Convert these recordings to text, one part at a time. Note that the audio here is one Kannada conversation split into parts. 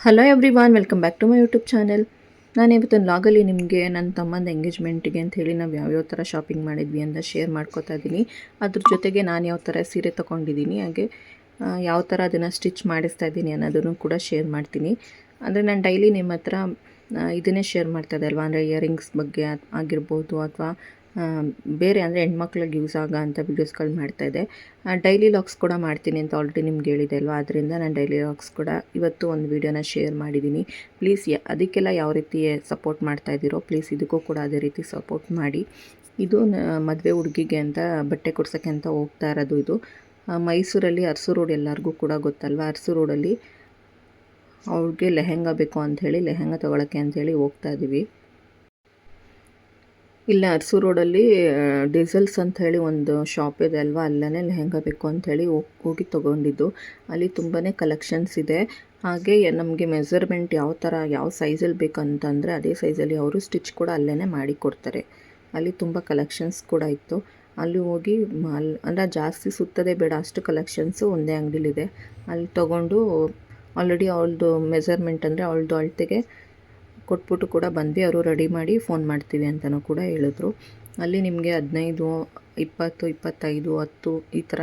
Hello everyone welcome back to my YouTube channel ನಾನು ಇವತ್ತು ಲಾಗಲ್ಲಿ ನಿಮಗೆ ನನ್ನ ತಮ್ಮಂದು ಎಂಗೇಜ್ಮೆಂಟಿಗೆ ಅಂತ ಹೇಳಿ ನಾವು ಯಾವ್ಯಾವ ಥರ ಶಾಪಿಂಗ್ ಮಾಡಿದ್ವಿ ಅಂತ ಶೇರ್ ಮಾಡ್ಕೋತಾ ಇದ್ದೀನಿ ಅದ್ರ ಜೊತೆಗೆ ನಾನು ಯಾವ ಥರ ಸೀರೆ ತೊಗೊಂಡಿದ್ದೀನಿ ಹಾಗೆ ಯಾವ ಥರ ಅದನ್ನು ಸ್ಟಿಚ್ ಮಾಡಿಸ್ತಾ ಇದ್ದೀನಿ ಅನ್ನೋದನ್ನು ಕೂಡ ಶೇರ್ ಮಾಡ್ತೀನಿ. ಅಂದರೆ ನಾನು ಡೈಲಿ ನಿಮ್ಮ ಹತ್ರ ಇದನ್ನೇ ಶೇರ್ ಮಾಡ್ತಾ ಇದ್ದೆ ಅಲ್ವಾ? ಅಂದರೆ ಇಯರಿಂಗ್ಸ್ ಬಗ್ಗೆ ಆಗಿರ್ಬೋದು ಅಥವಾ ಬೇರೆ ಅಂದರೆ ಹೆಣ್ಮಕ್ಳಿಗೆ ಯೂಸ್ ಆಗೋ ಅಂಥ ವೀಡಿಯೋಸ್ಗಳು ಮಾಡ್ತಾಯಿದ್ದೆ ಡೈಲಿ ಲಾಗ್ಸ್ ಕೂಡ ಮಾಡ್ತೀನಿ ಅಂತ ಆಲ್ರೆಡಿ ನಿಮ್ಗೆ ಹೇಳಿದೆ ಅಲ್ವಾ? ಅದರಿಂದ ನಾನು ಡೈಲಿ ಲಾಗ್ಸ್ ಕೂಡ ಇವತ್ತು ಒಂದು ವೀಡಿಯೋನ ಶೇರ್ ಮಾಡಿದ್ದೀನಿ ಪ್ಲೀಸ್ ಅದಕ್ಕೆಲ್ಲ ಯಾವ ರೀತಿ ಸಪೋರ್ಟ್ ಮಾಡ್ತಾ ಇದ್ದೀರೋ ಪ್ಲೀಸ್ ಇದಕ್ಕೂ ಕೂಡ ಅದೇ ರೀತಿ ಸಪೋರ್ಟ್ ಮಾಡಿ. ಇದು ಮದುವೆ ಹುಡುಗಿಗೆ ಅಂತ, ಬಟ್ಟೆ ಕೊಡ್ಸೋಕ್ಕೆ ಅಂತ ಹೋಗ್ತಾ ಇರೋದು ಇದು. ಮೈಸೂರಲ್ಲಿ ಅರಸು ರೋಡ್ ಎಲ್ಲರಿಗೂ ಕೂಡ ಗೊತ್ತಲ್ವಾ? ಅರಸು ರೋಡಲ್ಲಿ ಅವ್ರಿಗೆ ಲೆಹೆಂಗಾ ಬೇಕು ಅಂಥೇಳಿ ಲೆಹೆಂಗಾ ತೊಗೊಳಕ್ಕೆ ಅಂಥೇಳಿ ಹೋಗ್ತಾ ಇದ್ದೀವಿ ಇಲ್ಲ, ಅರಸು ರೋಡಲ್ಲಿ ಡೀಸೆಲ್ಸ್ ಅಂತ ಹೇಳಿ ಒಂದು ಶಾಪ್ ಇದೆ ಅಲ್ವಾ? ಅಲ್ಲೇ ಲೆಹೆಂಗಾ ಬೇಕು ಅಂಥೇಳಿ ಹೋಗಿ ತೊಗೊಂಡಿದ್ದು. ಅಲ್ಲಿ ತುಂಬಾ ಕಲೆಕ್ಷನ್ಸ್ ಇದೆ. ಹಾಗೆ ನಮಗೆ ಮೆಸರ್ಮೆಂಟ್ ಯಾವ ಥರ, ಯಾವ ಸೈಜಲ್ಲಿ ಬೇಕಂತಂದರೆ ಅದೇ ಸೈಜಲ್ಲಿ ಅವರು ಸ್ಟಿಚ್ ಕೂಡ ಅಲ್ಲೇ ಮಾಡಿ ಕೊಡ್ತಾರೆ. ಅಲ್ಲಿ ತುಂಬ ಕಲೆಕ್ಷನ್ಸ್ ಕೂಡ ಇತ್ತು. ಅಲ್ಲಿ ಹೋಗಿ ಅಲ್ಲಿ ಅಂದರೆ ಜಾಸ್ತಿ ಸುತ್ತದೇ ಬೇಡ, ಅಷ್ಟು ಕಲೆಕ್ಷನ್ಸು ಒಂದೇ ಅಂಗಡಿಲಿದೆ. ಅಲ್ಲಿ ತೊಗೊಂಡು, ಆಲ್ರೆಡಿ ಅವಳದು ಮೆಸರ್ಮೆಂಟ್ ಅಂದರೆ ಅವಳದು ಅಳತೆಗೆ ಕೊಟ್ಬಿಟ್ಟು ಕೂಡ ಬಂದ್ವಿ. ಅವರು ರೆಡಿ ಮಾಡಿ ಫೋನ್ ಮಾಡ್ತೀವಿ ಅಂತಲೂ ಕೂಡ ಹೇಳಿದ್ರು. ಅಲ್ಲಿ ನಿಮಗೆ ಹದಿನೈದು, ಇಪ್ಪತ್ತು, ಇಪ್ಪತ್ತೈದು, ಹತ್ತು ಈ ಥರ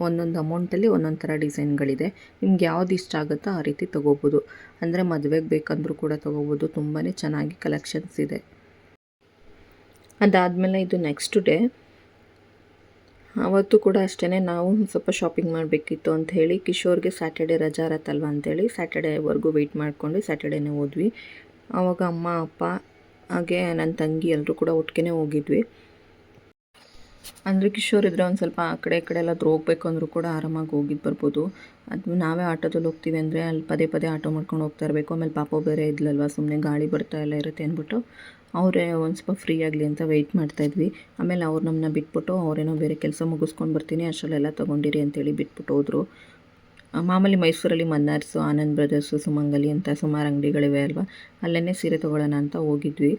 ಒಂದೊಂದು ಅಮೌಂಟಲ್ಲಿ ಒಂದೊಂದು ಥರ ಡಿಸೈನ್ಗಳಿದೆ. ನಿಮ್ಗೆ ಯಾವ್ದು ಇಷ್ಟ ಆಗುತ್ತೋ ಆ ರೀತಿ ತೊಗೋಬೋದು. ಅಂದರೆ ಮದುವೆಗೆ ಬೇಕಂದ್ರೂ ಕೂಡ ತೊಗೋಬೋದು. ತುಂಬಾ ಚೆನ್ನಾಗಿ ಕಲೆಕ್ಷನ್ಸ್ ಇದೆ. ಅದಾದಮೇಲೆ ಇದು ನೆಕ್ಸ್ಟ್ ಡೇ. ಅವತ್ತು ಕೂಡ ಅಷ್ಟೇ ನಾವು ಸ್ವಲ್ಪ ಶಾಪಿಂಗ್ ಮಾಡಬೇಕಿತ್ತು ಅಂತ ಹೇಳಿ ಕಿಶೋರ್ಗೆ ಸ್ಯಾಟರ್ಡೆ ರಜಾ ಇರತ್ತಲ್ವ ಅಂತೇಳಿ ಸ್ಯಾಟರ್ಡೇವರೆಗೂ ವೆಯ್ಟ್ ಮಾಡ್ಕೊಂಡು ಸ್ಯಾಟರ್ಡೇನೇ ಹೋದ್ವಿ. ಆವಾಗ ಅಮ್ಮ, ಅಪ್ಪ, ಹಾಗೆ ನನ್ನ ತಂಗಿ ಎಲ್ಲರೂ ಕೂಡ ಒಟ್ಟಿಗೆ ಹೋಗಿದ್ವಿ. ಅಂದರೆ ಕಿಶೋರ್ ಇದ್ದರೆ ಒಂದು ಸ್ವಲ್ಪ ಆ ಕಡೆ ಈ ಕಡೆ ಎಲ್ಲ ಹೋಗ್ಬೇಕು ಅಂದರೂ ಕೂಡ ಆರಾಮಾಗಿ ಹೋಗಿದ್ದು ಬರ್ಬೋದು. ಅದು ನಾವೇ ಆಟೋದಲ್ಲಿ ಹೋಗ್ತೀವಿ ಅಂದರೆ ಅಲ್ಲಿ ಪದೇ ಪದೇ ಆಟೋ ಮಾಡ್ಕೊಂಡು ಹೋಗ್ತಾ ಇರಬೇಕು. ಆಮೇಲೆ ಪಾಪ ಬೇರೆ ಇದ್ಲಲ್ವ ಸುಮ್ಮನೆ ಗಾಳಿ ಬರ್ತಾ ಎಲ್ಲ ಇರುತ್ತೆ ಅಂದ್ಬಿಟ್ಟು ಅವರೇ ಒಂದು ಸ್ವಲ್ಪ ಫ್ರೀ ಆಗಲಿ ಅಂತ ವೆಯ್ಟ್ ಮಾಡ್ತಾಯಿದ್ವಿ ಆಮೇಲೆ ಅವ್ರು ನಮ್ಮನ್ನ ಬಿಟ್ಬಿಟ್ಟು ಅವರೇನೋ ಬೇರೆ ಕೆಲಸ ಮುಗಿಸ್ಕೊಂಡು ಬರ್ತೀನಿ, ಅಷ್ಟರಲ್ಲೆಲ್ಲ ತೊಗೊಂಡಿರಿ ಅಂತೇಳಿ ಬಿಟ್ಬಿಟ್ಟು ಹೋದರು. ಮಾಮೂಲಿ ಮೈಸೂರಲ್ಲಿ ಮನ್ನಾರ್ಸು, ಆನಂದ್ ಬ್ರದರ್ಸು, ಸುಮಂಗಲಿ ಅಂತ ಸುಮಾರು ಅಂಗಡಿಗಳಿವೆ ಅಲ್ವಾ? ಅಲ್ಲೇ ಸೀರೆ ತೊಗೊಳ್ಳೋಣ ಅಂತ ಹೋಗಿದ್ವಿ.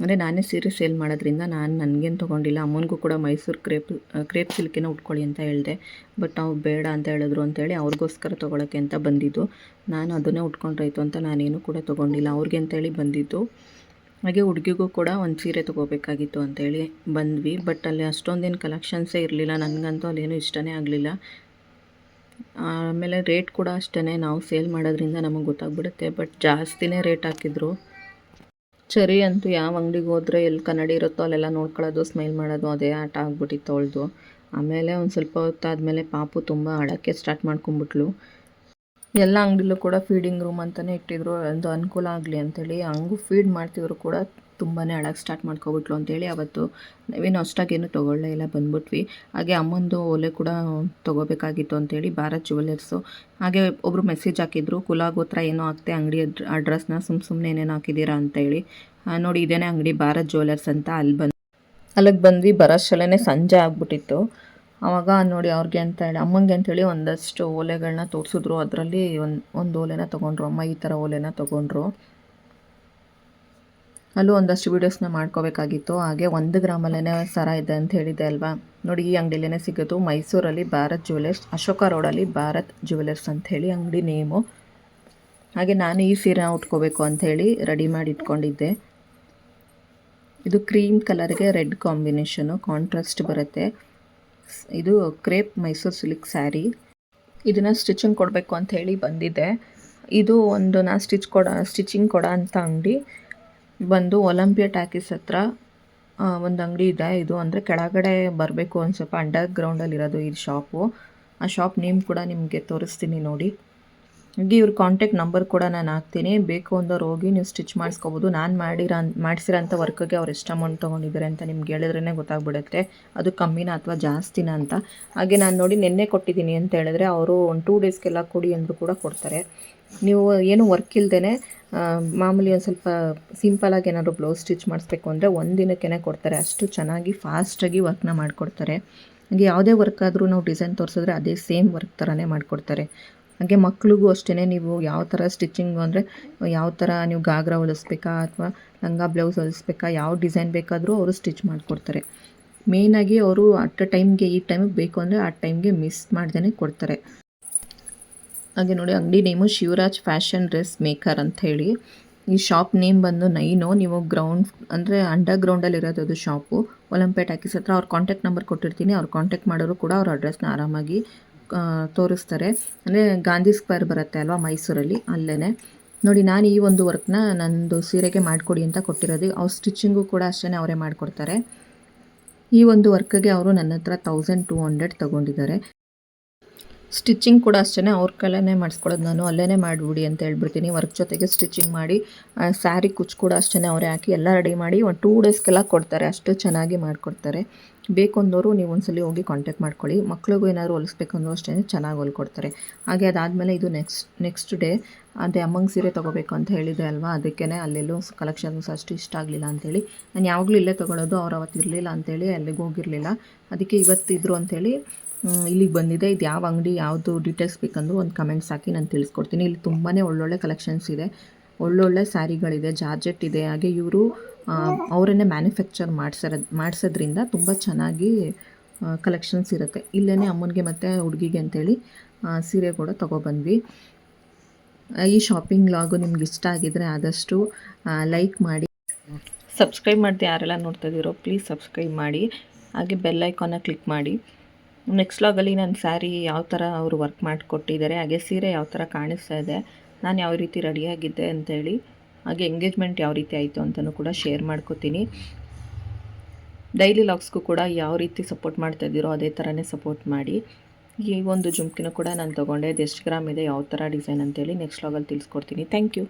ಅಂದರೆ ನಾನೇ ಸೀರೆ ಸೇಲ್ ಮಾಡೋದ್ರಿಂದ ನಾನು ನನಗೇನು ತೊಗೊಂಡಿಲ್ಲ, ಅಮ್ಮನಿಗೂ ಕೂಡ ಮೈಸೂರು ಕ್ರೇಪ್ ಕ್ರೇಪ್ ಸಿಲ್ಕಿನ ಉಟ್ಕೊಳ್ಳಿ ಅಂತ ಹೇಳಿದೆ. ಬಟ್ ನಾವು ಬೇಡ ಅಂತ ಹೇಳಿದ್ರು ಅಂತೇಳಿ ಅವ್ರಿಗೋಸ್ಕರ ತೊಗೊಳಕ್ಕೆ ಅಂತ ಬಂದಿದ್ದು. ನಾನು ಅದನ್ನೇ ಉಟ್ಕೊಂಡ್ರಾಯ್ತು ಅಂತ ನಾನೇನು ಕೂಡ ತೊಗೊಂಡಿಲ್ಲ. ಅವ್ರಿಗೆ ಅಂತೇಳಿ ಬಂದಿದ್ದು. ಹಾಗೆ ಹುಡುಗಿಗೂ ಕೂಡ ಒಂದು ಸೀರೆ ತೊಗೋಬೇಕಾಗಿತ್ತು ಅಂತೇಳಿ ಬಂದ್ವಿ. ಬಟ್ ಅಲ್ಲಿ ಅಷ್ಟೊಂದೇನು ಕಲೆಕ್ಷನ್ಸೇ ಇರಲಿಲ್ಲ. ನನಗಂತೂ ಅಲ್ಲೇನು ಇಷ್ಟನೇ ಆಗಲಿಲ್ಲ. ಆಮೇಲೆ ರೇಟ್ ಕೂಡ ಅಷ್ಟೇ ನಾವು ಸೇಲ್ ಮಾಡೋದ್ರಿಂದ ನಮಗೆ ಗೊತ್ತಾಗ್ಬಿಡುತ್ತೆ, ಬಟ್ ಜಾಸ್ತಿನೇ ರೇಟ್ ಹಾಕಿದ್ರು. ಚರಿ ಅಂತೂ ಯಾವ ಅಂಗಡಿಗೆ ಹೋದರೆ ಎಲ್ಲಿ ಕನ್ನಡಿ ಇರುತ್ತೋ ಅಲ್ಲೆಲ್ಲ ನೋಡ್ಕೊಳ್ಳೋದು, ಸ್ಮೈಲ್ ಮಾಡೋದು, ಅದೇ ಆಟ ಆಗ್ಬಿಟ್ಟಿತ್ತು ಅವಳ್ದು. ಆಮೇಲೆ ಒಂದು ಸ್ವಲ್ಪ ಹೊತ್ತಾದಮೇಲೆ ಪಾಪು ತುಂಬ ಆಡೋಕ್ಕೆ ಸ್ಟಾರ್ಟ್ ಮಾಡ್ಕೊಂಬಿಟ್ಲು ಎಲ್ಲ ಅಂಗಡಿಲೂ ಕೂಡ ಫೀಡಿಂಗ್ ರೂಮ್ ಅಂತಲೇ ಇಟ್ಟಿದ್ರು. ಒಂದು ಅನುಕೂಲ ಆಗಲಿ ಅಂತೇಳಿ. ಹಂಗೂ ಫೀಡ್ ಮಾಡ್ತಿದ್ರು ಕೂಡ ತುಂಬಾ ಅಳಕ್ಕೆ ಸ್ಟಾರ್ಟ್ ಮಾಡ್ಕೊಬಿಟ್ಲು ಅಂತೇಳಿ ಅವತ್ತು. ನಾವೇನು ಅಷ್ಟಾಗೇನು ತೊಗೊಳ್ಳೇ ಇಲ್ಲ, ಬಂದ್ಬಿಟ್ವಿ. ಹಾಗೆ ಅಮ್ಮಂದು ಓಲೆ ಕೂಡ ತೊಗೋಬೇಕಾಗಿತ್ತು ಅಂತೇಳಿ ಭಾರತ್ ಜುವೆಲ್ಲರ್ಸು ಹಾಗೆ ಒಬ್ಬರು ಮೆಸೇಜ್ ಹಾಕಿದ್ರು ಕುಲಾಗೋತ್ರ ಏನೋ ಆಗ್ತೆ? ಅಂಗಡಿ ಅಡ್ರೆಸ್ನ ಸುಮ್ಮ ಸುಮ್ಮನೆ ಏನೇನು ಹಾಕಿದ್ದೀರಾ? ಅಂತೇಳಿ. ನೋಡಿ ಇದೇನೇ ಅಂಗಡಿ ಭಾರತ್ ಜುವೆಲ್ಲರ್ಸ್ ಅಂತ. ಅಲ್ಲಿ ಬಂದು, ಅಲ್ಲಿಗೆ ಬಂದ್ವಿ. ಬರೋಷ್ಟರಲ್ಲೇ ಸಂಜೆ ಆಗ್ಬಿಟ್ಟಿತ್ತು. ಆವಾಗ ನೋಡಿ ಅವ್ರಿಗೆ ಅಂತ ಹೇಳಿ, ಅಮ್ಮಂಗೆ ಅಂತೇಳಿ ಒಂದಷ್ಟು ಓಲೆಗಳನ್ನ ತೋರಿಸಿದ್ರು. ಅದರಲ್ಲಿ ಒಂದು ಒಂದು ಓಲೆನ ತೊಗೊಂಡ್ರು. ಅಮ್ಮ ಈ ಥರ ಓಲೆನ ತೊಗೊಂಡ್ರು. ಅಲ್ಲೂ ಒಂದಷ್ಟು ವೀಡಿಯೋಸ್ನ ಮಾಡ್ಕೋಬೇಕಾಗಿತ್ತು. ಹಾಗೆ ಒಂದು ಗ್ರಾಮಲ್ಲೇ ಸರ ಇದೆ ಅಂತ ಹೇಳಿದೆ ಅಲ್ವಾ? ನೋಡಿ ಈ ಅಂಗಡಿಲೇ ಸಿಗೋದು. ಮೈಸೂರಲ್ಲಿ ಭಾರತ್ ಜ್ಯುವೆಲರ್ಸ್ ಅಶೋಕ ರೋಡಲ್ಲಿ ಭಾರತ್ ಜ್ಯುವೆಲರ್ಸ್ ಅಂತ ಹೇಳಿ ಅಂಗಡಿ ನೇಮು. ಹಾಗೆ ನಾನು ಈ ಸೀರೆ ಉಟ್ಕೋಬೇಕು ಅಂಥೇಳಿ ರೆಡಿ ಮಾಡಿ ಇಟ್ಕೊಂಡಿದ್ದೆ. ಇದು ಕ್ರೀಮ್ ಕಲರ್ಗೆ ರೆಡ್ ಕಾಂಬಿನೇಷನು ಕಾಂಟ್ರಾಸ್ಟ್ ಬರುತ್ತೆ. ಇದು ಕ್ರೇಪ್ ಮೈಸೂರು ಸಿಲ್ಕ್ ಸ್ಯಾರಿ. ಇದನ್ನು ಸ್ಟಿಚಿಂಗ್ ಕೊಡಬೇಕು ಅಂತ ಹೇಳಿ ಬಂದಿದ್ದೆ ಇದು ಒಂದು ನಾ ಸ್ಟಿಚ್ ಕೊಡ, ಸ್ಟಿಚಿಂಗ್ ಕೊಡ ಅಂತ ಅಂಗಡಿ. ಬಂದು ಒಲಂಪಿಯಾ ಟ್ಯಾಕಿಸ್ ಹತ್ರ ಒಂದು ಅಂಗಡಿ ಇದೆ. ಇದು ಅಂದರೆ ಕೆಳಗಡೆ ಬರಬೇಕು ಒಂದು ಸ್ವಲ್ಪ ಅಂಡರ್ ಗ್ರೌಂಡಲ್ಲಿರೋದು ಈ ಶಾಪು. ಆ ಶಾಪ್ ನೇಮ್ ಕೂಡ ನಿಮಗೆ ತೋರಿಸ್ತೀನಿ ನೋಡಿ. ಹಾಗೆ ಇವ್ರ ಕಾಂಟ್ಯಾಕ್ಟ್ ನಂಬರ್ ಕೂಡ ನಾನು ಹಾಕ್ತೀನಿ. ಬೇಕು ಅಂದವ್ರು ಹೋಗಿ ನೀವು ಸ್ಟಿಚ್ ಮಾಡಿಸ್ಕೋಬೋದು. ನಾನು ಮಾಡಿರೋ ಮಾಡಿಸಿರೋಂಥ ವರ್ಕ್ಗೆ ಅವ್ರು ಎಷ್ಟು ಅಮೌಂಟ್ ತೊಗೊಂಡಿದ್ದಾರೆ ಅಂತ ನಿಮ್ಗೆ ಹೇಳಿದ್ರೇ ಗೊತ್ತಾಗ್ಬಿಡುತ್ತೆ. ಅದು ಕಮ್ಮಿನ ಅಥವಾ ಜಾಸ್ತಿನ ಅಂತ. ಹಾಗೆ ನಾನು ನೋಡಿ ನಿನ್ನೆ ಕೊಟ್ಟಿದ್ದೀನಿ ಅಂತ ಹೇಳಿದ್ರೆ ಅವರು ಒಂದು ಟೂ ಡೇಸ್ಗೆಲ್ಲ ಕೊಡಿ ಅಂದರೂ ಕೂಡ ಕೊಡ್ತಾರೆ. ನೀವು ಏನು ವರ್ಕ್ ಇಲ್ದೇ ಮಾಮೂಲಿ ಒಂದು ಸ್ವಲ್ಪ ಸಿಂಪಲಾಗಿ ಏನಾದರೂ ಬ್ಲೌಸ್ ಸ್ಟಿಚ್ ಮಾಡಿಸ್ಬೇಕು ಅಂದರೆ ಒಂದು ಕೊಡ್ತಾರೆ. ಅಷ್ಟು ಚೆನ್ನಾಗಿ ಫಾಸ್ಟಾಗಿ ವರ್ಕ್ನ ಮಾಡಿಕೊಡ್ತಾರೆ. ಹಾಗೆ ಯಾವುದೇ ವರ್ಕ್ ಆದರೂ ನಾವು ಡಿಸೈನ್ ತೋರಿಸಿದ್ರೆ ಅದೇ ಸೇಮ್ ವರ್ಕ್ ಥರನೇ ಮಾಡಿಕೊಡ್ತಾರೆ. ಹಾಗೆ ಮಕ್ಳಿಗೂ ಅಷ್ಟೇ ನೀವು ಯಾವ ಥರ ಸ್ಟಿಚಿಂಗು ಅಂದರೆ ಯಾವ ಥರ ನೀವು ಗಾಗ್ರಾ ಹೊಲಿಸ್ಬೇಕಾ ಅಥವಾ ಲಂಗ ಬ್ಲೌಸ್ ಹೊಲಿಸ್ಬೇಕಾ, ಯಾವ ಡಿಸೈನ್ ಬೇಕಾದರೂ ಅವರು ಸ್ಟಿಚ್ ಮಾಡಿಕೊಡ್ತಾರೆ. ಮೇಯ್ನಾಗಿ ಅವರು ಅಟ್ ಟೈಮ್ಗೆ ಈ ಟೈಮಿಗೆ ಬೇಕು ಅಂದರೆ ಆ ಟೈಮ್ಗೆ ಮಿಸ್ ಮಾಡ್ದೇ ಕೊಡ್ತಾರೆ. ಹಾಗೆ ನೋಡಿ ಅಂಗಡಿ name Shivraj fashion dress maker ಅಂತ ಹೇಳಿ. ಈ ಶಾಪ್ ನೇಮ್ ಬಂದು ನೈನು, ನೀವು ಗ್ರೌಂಡ್ ಅಂದರೆ ಅಂಡರ್ ಗ್ರೌಂಡಲ್ಲಿ ಇರೋದು ಅದು ಶಾಪು ಒಲಂಪೇಟ್ ಹಾಕಿಸ್ ಹತ್ರ ಅವ್ರ ಕಾಂಟ್ಯಾಕ್ಟ್ ನಂಬರ್ ಕೊಟ್ಟಿರ್ತೀನಿ. ಅವ್ರು ಕಾಂಟ್ಯಾಕ್ಟ್ ಮಾಡೋರು ಕೂಡ ಅವ್ರ ಅಡ್ರೆಸ್ನ ಆರಾಮಾಗಿ ತೋರಿಸ್ತಾರೆ. ಅಂದರೆ ಗಾಂಧಿ ಸ್ಕ್ವೇರ್ ಬರುತ್ತೆ ಅಲ್ವಾ ಮೈಸೂರಲ್ಲಿ? ಅಲ್ಲೇ ನೋಡಿ, ನಾನು ಈ ಒಂದು ವರ್ಕ್ನ ನಂದು ಸೀರೆಗೆ ಮಾಡಿಕೊಡಿ ಅಂತ ಕೊಟ್ಟಿರೋದು. ಅವ್ರ ಸ್ಟಿಚಿಂಗು ಕೂಡ ಅಷ್ಟೇ ಅವರೇ ಮಾಡಿಕೊಡ್ತಾರೆ. ಈ ಒಂದು ವರ್ಕ್ಗೆ ಅವರು ನನ್ನ ಹತ್ರ ತೌಸಂಡ್ ಟೂ ಹಂಡ್ರೆಡ್ ತೊಗೊಂಡಿದ್ದಾರೆ. ಸ್ಟಿಚಿಂಗ್ ಕೂಡ ಅಷ್ಟೇ ಅವ್ರ ಕೈಲೇ ಮಾಡಿಸ್ಕೊಳ್ಳೋದು ನಾನು. ಅಲ್ಲೇ ಮಾಡಿಬಿಡಿ ಅಂತ ಹೇಳ್ಬಿಡ್ತೀನಿ. ವರ್ಕ್ ಜೊತೆಗೆ ಸ್ಟಿಚಿಂಗ್ ಮಾಡಿ ಸ್ಯಾರಿ ಕುಚ್ಚು ಕೂಡ ಅಷ್ಟೇ ಅವರೇ ಹಾಕಿ ಎಲ್ಲ ರೆಡಿ ಮಾಡಿ ಒಂದು ಟೂ ಡೇಸ್ಗೆಲ್ಲ ಕೊಡ್ತಾರೆ. ಅಷ್ಟು ಚೆನ್ನಾಗಿ ಮಾಡಿಕೊಡ್ತಾರೆ. ಬೇಕು ಅಂದವರು ನೀವು ಒಂದ್ಸಲಿ ಹೋಗಿ ಕಾಂಟ್ಯಾಕ್ಟ್ ಮಾಡ್ಕೊಳ್ಳಿ. ಮಕ್ಳಿಗೂ ಏನಾದರೂ ಹೊಲಿಸ್ಬೇಕಂದ್ರೂ ಅಷ್ಟೇ ಚೆನ್ನಾಗಿ ಹೊಲ್ಕೊಡ್ತಾರೆ. ಹಾಗೆ ಅದಾದಮೇಲೆ ಇದು ನೆಕ್ಸ್ಟ್ ನೆಕ್ಸ್ಟ್ ಡೇ ಅದೇ ಅಮ್ಮಂಗೆ ಸೀರೆ ತೊಗೋಬೇಕು ಅಂತ ಹೇಳಿದೆ ಅಲ್ವಾ? ಅದಕ್ಕೇ ಅಲ್ಲೆಲ್ಲೂ ಕಲೆಕ್ಷನ್ಸ್ ಅಷ್ಟು ಇಷ್ಟ ಆಗಲಿಲ್ಲ ಅಂತೇಳಿ. ನಾನು ಯಾವಾಗಲೂ ಇಲ್ಲೇ ತೊಗೊಳೋದು ಅವ್ರು ಅವತ್ತು ಇರಲಿಲ್ಲ ಅಂತೇಳಿ ಅಲ್ಲಿಗೆ ಹೋಗಿರಲಿಲ್ಲ. ಅದಕ್ಕೆ ಇವತ್ತಿದ್ರು ಹ್ಮ್, ಇಲ್ಲಿಗೆ ಬಂದಿದೆ. ಇದು ಯಾವ ಅಂಗಡಿ ಯಾವುದು ಡೀಟೇಲ್ಸ್ ಬೇಕಂದ್ರೂ ಒಂದು ಕಮೆಂಟ್ಸ್ ಹಾಕಿ ನಾನು ತಿಳಿಸ್ಕೊಡ್ತೀನಿ. ಇಲ್ಲಿ ತುಂಬಾ ಒಳ್ಳೊಳ್ಳೆ ಕಲೆಕ್ಷನ್ಸ್ ಇದೆ. ಒಳ್ಳೊಳ್ಳೆ ಸ್ಯಾರಿಗಳಿದೆ ಜಾರ್ಜೆಟ್ ಇದೆ. ಹಾಗೆ ಇವರು ಅವರನ್ನೇ ಮ್ಯಾನುಫ್ಯಾಕ್ಚರ್ ಮಾಡಿಸೋದ್ ಮಾಡಿಸೋದ್ರಿಂದ ತುಂಬ ಚೆನ್ನಾಗಿ ಕಲೆಕ್ಷನ್ಸ್ ಇರುತ್ತೆ. ಇಲ್ಲೇ ಅಮ್ಮನಿಗೆ ಮತ್ತು ಹುಡುಗಿಗೆ ಅಂತೇಳಿ ಸೀರೆ ಕೂಡ ತೊಗೊಬಂದ್ವಿ. ಈ ಶಾಪಿಂಗ್ ಲಾಗು ನಿಮ್ಗೆ ಇಷ್ಟ ಆಗಿದ್ರೆ ಆದಷ್ಟು ಲೈಕ್ ಮಾಡಿ. ಸಬ್ಸ್ಕ್ರೈಬ್ ಮಾಡಿದೆ ಯಾರೆಲ್ಲ ನೋಡ್ತಾ ಇದ್ದೀರೋ ಪ್ಲೀಸ್ ಸಬ್ಸ್ಕ್ರೈಬ್ ಮಾಡಿ. ಹಾಗೆ ಬೆಲ್ ಐಕಾನ ಕ್ಲಿಕ್ ಮಾಡಿ. ನೆಕ್ಸ್ಟ್ ಲಾಗಲ್ಲಿ ನನ್ನ ಸ್ಯಾರಿ ಯಾವ ಥರ ಅವರು ವರ್ಕ್ ಮಾಡಿಕೊಟ್ಟಿದ್ದಾರೆ, ಹಾಗೆ ಸೀರೆ ಯಾವ ಥರ ಕಾಣಿಸ್ತಾ ಇದೆ, ನಾನು ಯಾವ ರೀತಿ ರೆಡಿಯಾಗಿದ್ದೆ ಅಂತೇಳಿ. ಹಾಗೆ ಎಂಗೇಜ್ಮೆಂಟ್ ಯಾವ ರೀತಿ ಆಯಿತು ಅಂತಲೂ ಕೂಡ ಶೇರ್ ಮಾಡ್ಕೋತೀನಿ. ಡೈಲಿ ಲಾಗ್ಸ್ಗೂ ಕೂಡ ಯಾವ ರೀತಿ ಸಪೋರ್ಟ್ ಮಾಡ್ತಾ ಇದ್ದೀರೋ ಅದೇ ಥರನೇ ಸಪೋರ್ಟ್ ಮಾಡಿ. ಈ ಒಂದು ಜುಮ್ಕಿನೂ ಕೂಡ ನಾನು ತೊಗೊಂಡೆ. ಅದು ಎಷ್ಟು ಗ್ರಾಮ್ ಇದೆ, ಯಾವ ಥರ ಡಿಸೈನ್ ಅಂತೇಳಿ ನೆಕ್ಸ್ಟ್ ಲಾಗಲ್ಲಿ ತಿಳಿಸ್ಕೊಡ್ತೀನಿ. Thank you